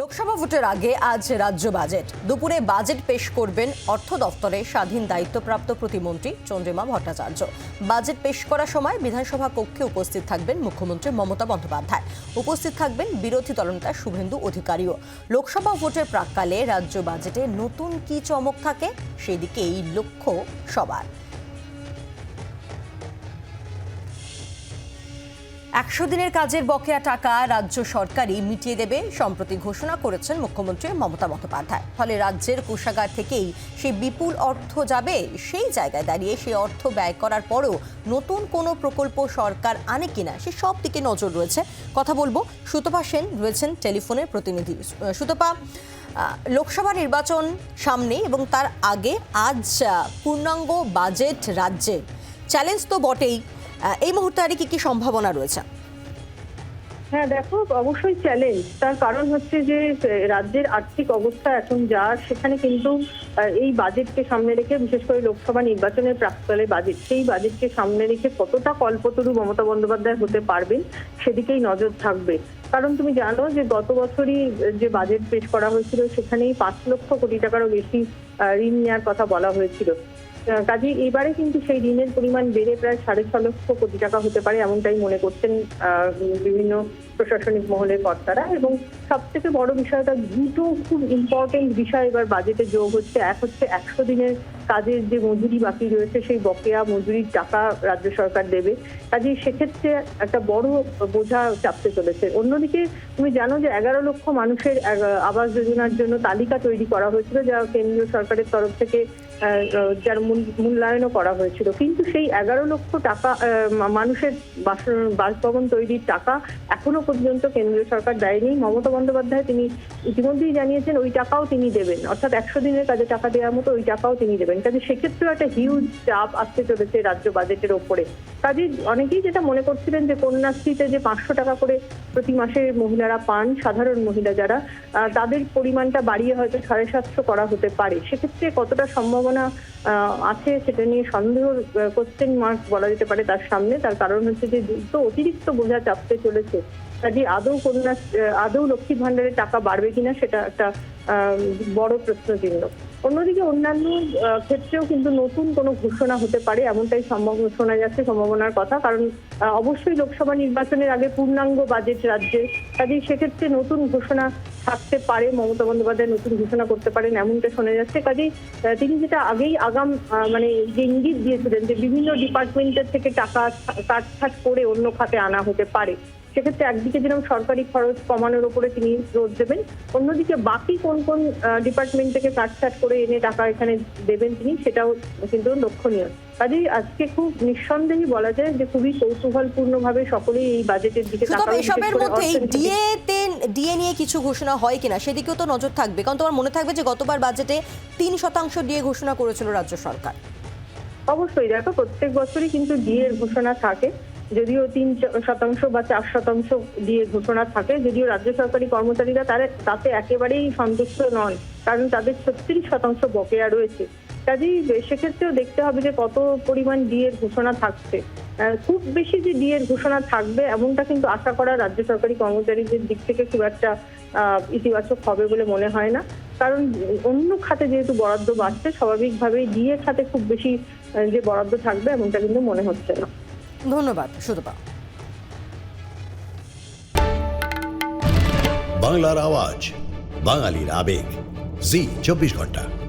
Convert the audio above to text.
লোকসভা ভোটের আগে আজ রাজ্য বাজেট। দুপুরে বাজেট পেশ করবেন অর্থ দফতরের স্বাধীন দায়িত্বপ্রাপ্ত প্রতিমন্ত্রী চন্দ্রিমা ভট্টাচার্য। বাজেট পেশ করার সময় বিধানসভা কক্ষে উপস্থিত থাকবেন মুখ্যমন্ত্রী মমতা বন্দ্যোপাধ্যায়। উপস্থিত থাকবেন বিরোধী দলনেতা শুভেন্দু অধিকারীও। লোকসভা ভোটের প্রাককালে রাজ্য বাজেটে নতুন কি চমক থাকে, সেদিকেই লক্ষ্য সবার। একশো দিনের কাজের বকেয়া টাকা রাজ্য সরকারই মিটিয়ে দেবে, সম্প্রতি ঘোষণা করেছেন মুখ্যমন্ত্রী মমতা বন্দ্যোপাধ্যায়। ফলে রাজ্যের কোষাগার থেকেই সেই বিপুল অর্থ যাবে সেই জায়গায় দাঁড়িয়ে সেই অর্থ ব্যয় করার পরও নতুন কোনো প্রকল্প সরকার আনে কিনা সে সব দিকে নজর রয়েছে। কথা বলব। সুতপা সেন রয়েছেন টেলিফোনের প্রতিনিধি। সুতপা লোকসভা নির্বাচন সামনে এবং তার আগে আজ পূর্ণাঙ্গ বাজেট রাজ্যে। চ্যালেঞ্জ তো বটেই। এই মুহূর্তে আর কি কি সম্ভাবনা রয়েছে? হ্যাঁ দেখো, অবশ্যই চ্যালেঞ্জ তার কারণ হচ্ছে যে রাজ্যের আর্থিক অবস্থা এখন যা, সেখানে কিন্তু এই বাজেটকে সামনে রেখে, বিশেষ করে লোকসভা নির্বাচনের প্রাককালে বাজেট সেই বাজেটকে সামনে রেখে কতটা কল্পতরু মমতা বন্দ্যোপাধ্যায় হতে পারবেন, সেদিকেই নজর থাকবে। কারণ তুমি জানো যে, গত বছরই যে বাজেট পেশ করা হয়েছিল, সেখানেই পাঁচ লক্ষ কোটি টাকারও বেশি ঋণ নেওয়ার কথা বলা হয়েছিল। কাজে এবারে কিন্তু সেই ঋণের পরিমাণ বেড়ে প্রায় সাড়ে ছ লক্ষ কোটি টাকা হতে পারে এমনটাই মনে করছেন বিভিন্ন প্রশাসনিক মহলের কর্তারা। এবং সব থেকে বড় বিষয়টা, দুটো খুব ইম্পর্টেন্ট বিষয় এবার বাজেটে যোগ হচ্ছে। এক হচ্ছে একশো দিনের কাজের যে মজুরি বাকি রয়েছে, সেই বকেয়া মজুরির টাকা রাজ্য সরকার দেবে। কাজে সেক্ষেত্রে একটা বড় বোঝা চাপতে চলেছে। অন্যদিকে তুমি জানো যে এগারো লক্ষ মানুষের আবাস যোজনার জন্য তালিকা তৈরি করা হয়েছিল, যা কেন্দ্রীয় সরকারের তরফ থেকে যার মূল- মূল্যায়নও করা হয়েছিল। কিন্তু সেই এগারো লক্ষ টাকা মানুষের বাস- বাসভবন তৈরির টাকা এখনও পর্যন্ত কেন্দ্রীয় সরকার দেয়নি। মমতা বন্দ্যোপাধ্যায় তিনি ইতিমধ্যেই জানিয়েছেন, ওই টাকাও তিনি দেবেন। অর্থাৎ একশো দিনের কাজে টাকা দেওয়ার মতো ওই টাকাও তিনি দেবেন। কাজে সেক্ষেত্রেও একটা হিউজ চাপ আসতে চলেছে রাজ্য বাজেটের ওপরে। কাজে অনেকেই যেটা মনে করছিলেন যে, কন্যাশ্রীতে যে পাঁচশো টাকা করে প্রতি মাসে মহিলারা পান, সাধারণ মহিলা যারা তাদের পরিমাণটা বাড়িয়ে হয়তো সাড়ে সাতশো করা হতে পারে। সেক্ষেত্রে কতটা সম্ভাবনা আছে সেটা নিয়ে সন্দেহ কোশ্চেন মার্ক বলা যেতে পারে তার সামনে। তার কারণ হচ্ছে যে তো অতিরিক্ত বোঝা চাপতে চলেছে। কাজে আদৌ কন্যা আদৌ লক্ষ্মীর ভান্ডারের টাকা বাড়বে কিনা সেটা একটা বড় প্রশ্ন চিহ্ন অন্যদিকে অন্যান্য ক্ষেত্রেও কিন্তু নতুন কোনো ঘোষণা হতে পারে, এমনটাই সম্ভব, শোনা যাচ্ছে সম্ভাবনার কথা। কারণ অবশ্যই লোকসভা নির্বাচনের আগে পূর্ণাঙ্গ বাজেট রাজ্যে কাজেই সেক্ষেত্রে নতুন ঘোষণা থাকতে পারে, মমতা বন্দ্যোপাধ্যায় নতুন ঘোষণা করতে পারেন, এমনটা শোনা যাচ্ছে। কাজেই তিনি যেটা আগেই আগাম মানে যে ইঙ্গিত দিয়েছিলেন যে বিভিন্ন ডিপার্টমেন্টের থেকে টাকা কাটছাট করে অন্য খাতে আনা হতে পারে সেক্ষেত্রে একদিকে যেরকম সরকারি খরচ কমানোর উপরে তিনি জোর দেবেন অন্যদিকে বাকি কোন কোন ডিপার্টমেন্ট থেকে কাটছাট করে এনে টাকা এখানে দেবেন তিনি সেটাও কিন্তু লক্ষণীয়। কাজেই আজকে খুব নিঃসন্দেহে বলা যায় যে খুবই কৌতূহলপূর্ণ ভাবে সকলেই এই বাজেটের দিকে এসবের মধ্যে। ডিএ তে ডিএ নিয়ে কিছু ঘোষণা হয় কিনা সেদিকেও তো নজর থাকবে কারণ তোমার মনে থাকবে যে গতবার বাজেটে তিন শতাংশ ডিএ ঘোষণা করেছিল রাজ্য সরকার। অবশ্যই দেখো প্রত্যেক বছরই কিন্তু ডিএর ঘোষণা থাকে। যদিও তিন শতাংশ বা চার শতাংশ দিয়ে ঘোষণা থাকে, যদিও রাজ্য সরকারি কর্মচারীরা তারা তাতে একেবারেই সন্তুষ্ট নন, কারণ তাদের ছত্রিশ শতাংশ বকেয়া রয়েছে। কাজেই সেক্ষেত্রেও দেখতে হবে যে কত পরিমাণ ডিএর ঘোষণা থাকছে। খুব বেশি যে ডিএর ঘোষণা থাকবে এমনটা কিন্তু আশা করা রাজ্য সরকারি কর্মচারীদের দিক থেকে খুব একটা ইতিবাচক হবে বলে মনে হয় না। কারণ অন্য খাতে যেহেতু বরাদ্দ বাড়ছে, স্বাভাবিকভাবেই ডিএ খাতে খুব বেশি যে বরাদ্দ থাকবে এমনটা কিন্তু মনে হচ্ছে না। ধন্যবাদ সুতপা। বাংলার আওয়াজ বাঙালির আবেগ। জি চব্বিশ ঘণ্টা।